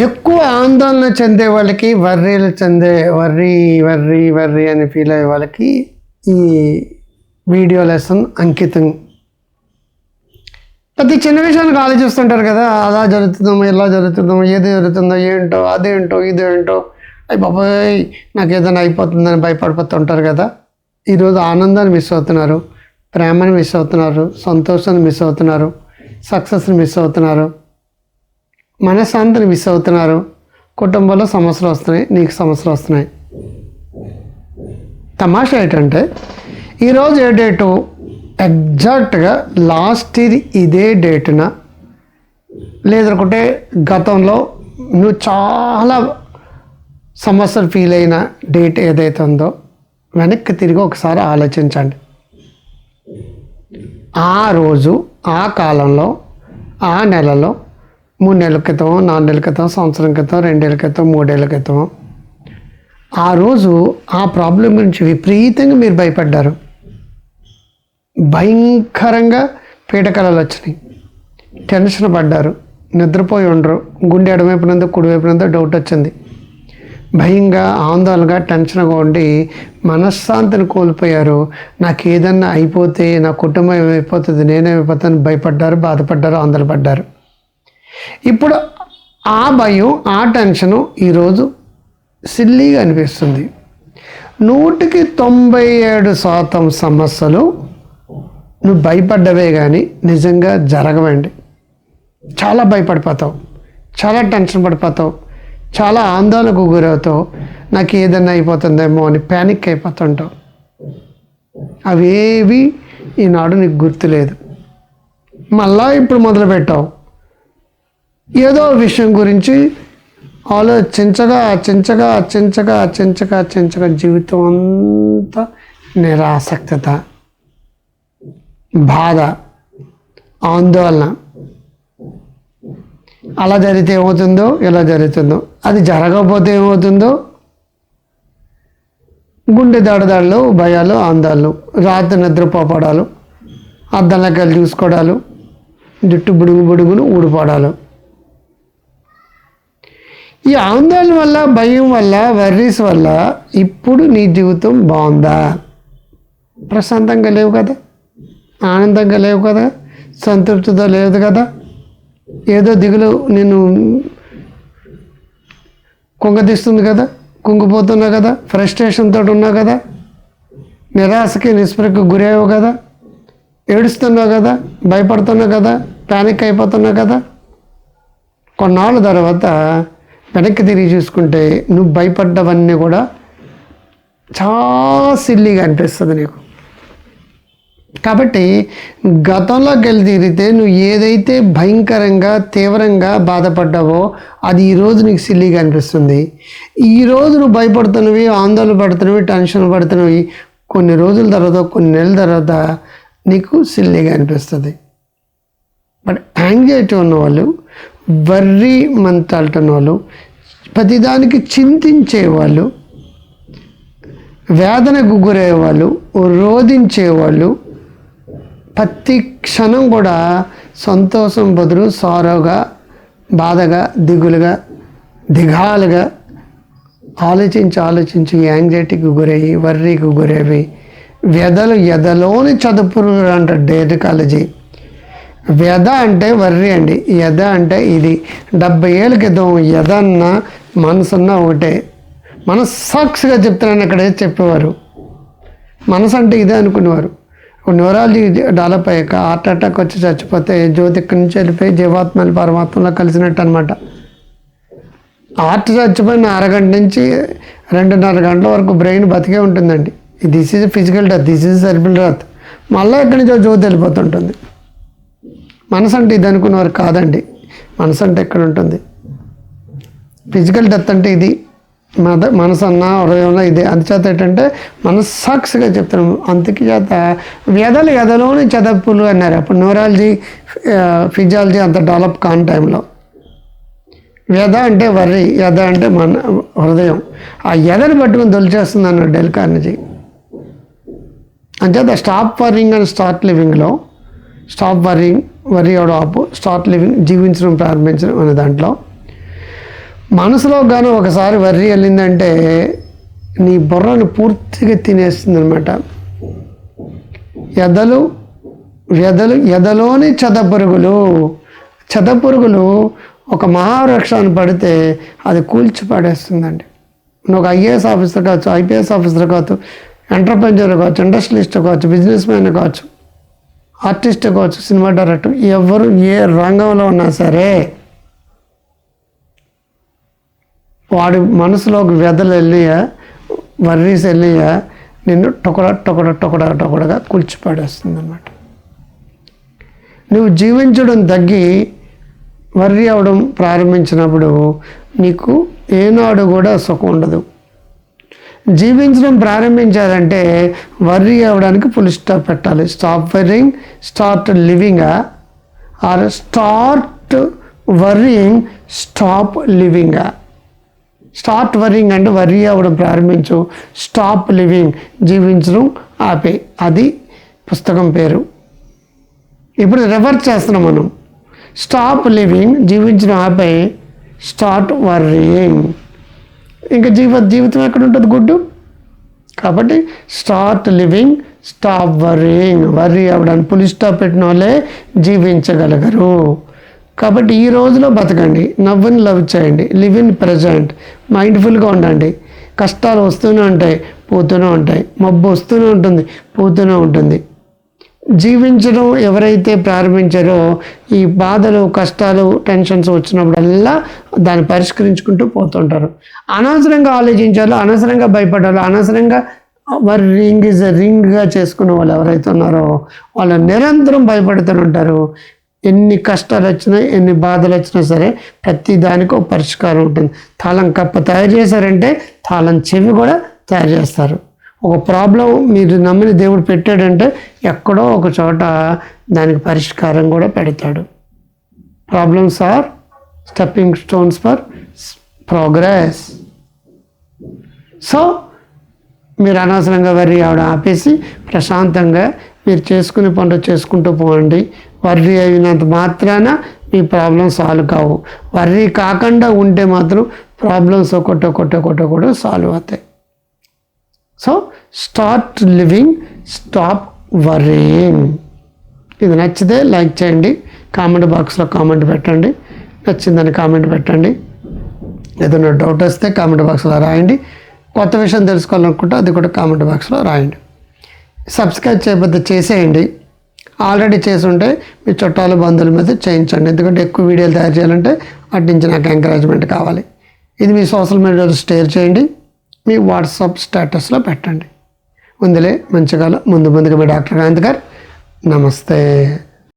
ఎక్కువ ఆందోళన చెందే వాళ్ళకి వర్రీలు చెందే వర్రీ వర్రీ వర్రీ అని ఫీల్ అయ్యే వాళ్ళకి ఈ వీడియో లెసన్ అంకితం. ప్రతి చిన్న విషయానికి ఆలోచిస్తుంటారు కదా అలా జరుగుతుందో ఇలా జరుగుతుందో ఏది జరుగుతుందో ఏంటో అదేంటో ఇదేంటో. అయ్యి బాబాయ్ నాకు ఏదైనా అయిపోతుందని భయపడిపోతుంటారు కదా. ఈరోజు ఆనందాన్ని మిస్ అవుతున్నారు ప్రేమను మిస్ అవుతున్నారు సంతోషాన్ని మిస్ అవుతున్నారు సక్సెస్ని మిస్ అవుతున్నారు. మనశ్శాంతిని మిస్ అవుతున్నారు. కుటుంబంలో సమస్యలు వస్తున్నాయి. నీకు సమస్యలు వస్తున్నాయి. తమాషా ఏంటంటే ఈరోజు ఏ డేటు? ఎగ్జాక్ట్గా లాస్ట్ ఇది ఇదే డేటున. లేదనుకుంటే గతంలో నువ్వు చాలా సమస్యలు ఫీల్ అయిన డేట్ ఏదైతే ఉందో వెనక్కి తిరిగి ఒకసారి ఆలోచించండి. ఆ రోజు ఆ కాలంలో ఆ నెలలో మూడు నెలల క్రితం నాలుగు నెలల క్రితం సంవత్సరం క్రితం రెండేళ్ళ క్రితం మూడేళ్ళ క్రితం. ఆ రోజు ఆ ప్రాబ్లం గురించి విపరీతంగా మీరు భయపడ్డారు. భయంకరంగా పీడకలలు వచ్చినాయి. టెన్షన్ పడ్డారు. నిద్రపోయి ఉండరు. గుండె ఎడమైపునందో కుడివైపునందో డౌట్ వచ్చింది. భయంగా ఆందోళనగా టెన్షన్గా ఉండి మనశ్శాంతిని కోల్పోయారు. నాకు ఏదన్నా అయిపోతే నా కుటుంబం ఏమైపోతుంది నేనేమైపోతాను భయపడ్డారు బాధపడ్డారు ఆందోళనపడ్డారు. ఇప్పుడు ఆ భయం ఆ టెన్షను ఈరోజు సిల్లీగా అనిపిస్తుంది. నూటికి తొంభై ఏడు శాతం సమస్యలు నువ్వు భయపడ్డవే కానీ నిజంగా జరగవండి. చాలా భయపడిపోతావు. చాలా టెన్షన్ పడిపోతావు. చాలా ఆందోళనకు గురవుతావు. నాకు ఏదన్నా అయిపోతుందేమో అని ప్యానిక్ అయిపోతుంటావు. అవేవి ఈనాడు నీకు గుర్తులేదు. మళ్ళా ఇప్పుడు మొదలుపెట్టావు. ఏదో విషయం గురించి ఆలోచించగా చించగా చించగా చించగా చించగా జీవితం అంతా నిరాసక్తత బాధ ఆందోళన. అలా జరిగితే ఏమవుతుందో ఇలా జరుగుతుందో అది జరగకపోతే ఏమవుతుందో గుండె దాడదాడలు భయాలు ఆందోళనలు రాత్రి నిద్రపోపడాలు అద్దంలోకి వెళ్ళి చూసుకోవడాలు జుట్టు బుడుగు బుడుగును ఊడిపోవడాలు. ఈ ఆందోళన వల్ల భయం వల్ల వర్రీస్ వల్ల ఇప్పుడు నీ జీవితం బాగుందా? ప్రశాంతంగా లేవు కదా? ఆనందంగా లేవు కదా? సంతృప్తితో లేదు కదా? ఏదో దిగులు నేను కుంగదీస్తుంది కదా? కుంగిపోతున్నా కదా? ఫ్రస్ట్రేషన్తో ఉన్నా కదా? నిరాశకి నిస్పృహకు గురయ్యావు కదా? ఏడుస్తున్నావు కదా? భయపడుతున్నావు కదా? ప్యానిక్ అయిపోతున్నావు కదా? కొన్నాళ్ళ తర్వాత వెనక్కి తిరిగి చూసుకుంటే నువ్వు భయపడ్డవన్నీ కూడా చాలా సిల్లీగా అనిపిస్తుంది నీకు. కాబట్టి గతంలోకి వెళ్ళి తిరిగితే నువ్వు ఏదైతే భయంకరంగా తీవ్రంగా బాధపడ్డావో అది ఈరోజు నీకు సిల్లీగా అనిపిస్తుంది. ఈరోజు నువ్వు భయపడుతున్నవి ఆందోళన పడుతున్నవి టెన్షన్ పడుతున్నవి కొన్ని రోజుల తర్వాత కొన్ని నెలల తర్వాత నీకు సిల్లీగా అనిపిస్తుంది. బట్ యాంగ్జైటీ ఉన్నవాళ్ళు వర్రీ మంతాలటం వాళ్ళు ప్రతిదానికి చింతించేవాళ్ళు వేదనకు గురయ్యేవాళ్ళు రోధించేవాళ్ళు ప్రతి క్షణం కూడా సంతోషం బదులు సారోగా బాధగా దిగులుగా దిగాలుగా ఆలోచించి ఆలోచించి యాంగ్జైటీకి గురయ్యి వర్రీకి గురయ్యి వ్యధలు ఎదలోని చదువురు అంటారు డేటకాలజీ వ్యధ అంటే వర్రి అండి. యధ అంటే ఇది. డెబ్బై ఏళ్ళ క్రితం యథ అన్న మనసున్న ఒకటే. మనసు సాక్షిగా చెప్తున్నాను అక్కడ చెప్పేవారు. మనసు అంటే ఇదే అనుకునేవారు. న్యూరాలజీ డెవలప్ అయ్యాక హార్ట్ అటాక్ వచ్చి చచ్చిపోతే జ్యోతి ఇక్కడి నుంచి వెళ్ళిపోయి జీవాత్మలు పరమాత్మలో కలిసినట్టు అనమాట హార్ట్ చచ్చిపోయిన అరగంట నుంచి రెండున్నర గంటల వరకు బ్రెయిన్ బతికే ఉంటుందండి. This is physical death this is cerebral death మళ్ళీ ఎక్కడి నుంచో జ్యోతి వెళ్ళిపోతుంటుంది. మనసు అంటే ఇది అనుకున్నవారు కాదండి. మనసు అంటే ఎక్కడ ఉంటుంది ఫిజికల్ డెత్ అంటే ఇది. మద మనసు అన్న హృదయంలో ఇదే. అందుచేత ఏంటంటే మనస్సాక్షిగా చెప్తున్నాము అందుకే చేత వ్యధలు ఎదలోని చదప్పులు అన్నారు. అప్పుడు న్యూరాలజీ ఫిజియాలజీ అంత డెవలప్ కాని టైంలో. వ్యధ అంటే వర్రి యథ అంటే మన హృదయం. ఆ ఎదని పట్టుకుని దొలిచేస్తుంది అన్నాడు డెల్ కార్నజీ. అంచేత స్టాప్ వర్రింగ్ అండ్ స్టార్ట్ లివింగ్లో స్టాప్ వర్రింగ్ వరి అవడం ఆపు స్టార్ట్ లివింగ్ జీవించడం ప్రారంభించడం అనే దాంట్లో. మనసులో కానీ ఒకసారి వర్రి వెళ్ళిందంటే నీ బుర్రను పూర్తిగా తినేస్తుంది అనమాట ఎదలు ఎదలు ఎదలోని చెదపురుగులు చెదపురుగులు ఒక మహావృక్షాన్ని పడితే అది కూల్చి పడేస్తుందండి. నువ్వు ఐఏఎస్ ఆఫీసర్ కావచ్చు ఐపీఎస్ ఆఫీసర్ కావచ్చు ఎంటర్ప్రెన్యూర్ కావచ్చు ఇండస్ట్రియలిస్ట్ కావచ్చు బిజినెస్ మ్యాన్ కావచ్చు ఆర్టిస్ట్ కావచ్చు సినిమా డైరెక్టర్ ఎవరు ఏ రంగంలో ఉన్నా సరే వాడి మనసులోకి వెదలు వెళ్ళియా వర్రీస్ వెళ్ళియా నిన్ను టొకడ టొకడ టొకడ టొకడగా కూల్చిపడేస్తుంది అన్నమాట నువ్వు జీవించడం తగ్గి వర్రీ అవడం ప్రారంభించినప్పుడు నీకు ఏనాడు కూడా సుఖం ఉండదు. జీవించడం ప్రారంభించాలంటే వర్రీ అవ్వడానికి ఫుల్ స్టాప్ పెట్టాలి. Stop worrying start living or start worrying stop living start worrying అంటే వర్రీ అవ్వడం ప్రారంభించు. స్టాప్ లివింగ్ జీవించడం ఆపే. అది పుస్తకం పేరు. ఇప్పుడు రివర్స్ చేస్తున్నాం మనం. స్టాప్ లివింగ్ జీవించడం ఆపై. స్టార్ట్ వర్రింగ్ ఇంకా జీవ జీవితం ఎక్కడ ఉంటుంది గుడ్డు? కాబట్టి start living stop worrying worry అవ్వడానికి పులి స్టాప్ పెట్టిన వాళ్ళే జీవించగలగరు. కాబట్టి ఈ రోజులో బతకండి. నవ్వుని లవ్ చేయండి. లివ్ ఇన్ ప్రజెంట్ మైండ్ఫుల్గా ఉండండి. కష్టాలు వస్తూనే ఉంటాయి పోతూనే ఉంటాయి. మబ్బు వస్తూనే ఉంటుంది పోతూనే ఉంటుంది. జీవించడం ఎవరైతే ప్రారంభించారో ఈ బాధలు కష్టాలు టెన్షన్స్ వచ్చినప్పుడల్లా దాన్ని పరిష్కరించుకుంటూ పోతుంటారు. అనవసరంగా ఆలోచించాలో అనవసరంగా భయపడాలో అనవసరంగా వారి రింగ్ ఇస్ రింగ్గా చేసుకునే వాళ్ళు ఎవరైతే ఉన్నారో వాళ్ళు నిరంతరం భయపడుతూ ఉంటారు. ఎన్ని కష్టాలు వచ్చినా ఎన్ని బాధలు వచ్చినా సరే ప్రతి దానికి ఒక పరిష్కారం ఉంటుంది. తాళం కప్ప తయారు చేశారంటే తాళం చెవి కూడా తయారు చేస్తారు. ఒక ప్రాబ్లం మీరు నమ్మిన దేవుడు పెట్టాడంటే ఎక్కడో ఒక చోట దానికి పరిష్కారం కూడా పెడతాడు. Problems are stepping stones for progress so మీరు అనవసరంగా వర్రీ ఆవిడ ఆపేసి ప్రశాంతంగా మీరు చేసుకునే పనులు చేసుకుంటూ పోండి. వర్రీ అయినంత మాత్రాన మీ ప్రాబ్లం సాల్వ్ కావు. వర్రీ కాకుండా ఉంటే మాత్రం ప్రాబ్లమ్స్ ఒకటి ఒకటి ఒకటి కూడా సాల్వ్ అవుతాయి so start living stop worrying ఇది నచ్చితే లైక్ చేయండి. కామెంట్ బాక్స్లో కామెంట్ పెట్టండి. నచ్చిందని కామెంట్ పెట్టండి. ఏదైనా డౌట్ వస్తే కామెంట్ బాక్స్లో రాయండి. కొత్త విషయం తెలుసుకోవాలనుకుంటే అది కూడా కామెంట్ బాక్స్లో రాయండి. సబ్స్క్రైబ్ చేయబద్ద చేసేయండి. ఆల్రెడీ చేసి ఉంటే మీ చుట్టాలు బంధువుల మీద చేయించండి. ఎందుకంటే ఎక్కువ వీడియోలు తయారు చేయాలంటే అటు నుంచి నాకు ఎంకరేజ్మెంట్ కావాలి. ఇది మీ సోషల్ మీడియాలో షేర్ చేయండి. మీ వాట్సాప్ స్టేటస్లో పెట్టండి. ముందులే మంచిగా ముందు ముందుగా మీ డాక్టర్ కాంత్ గారు నమస్తే.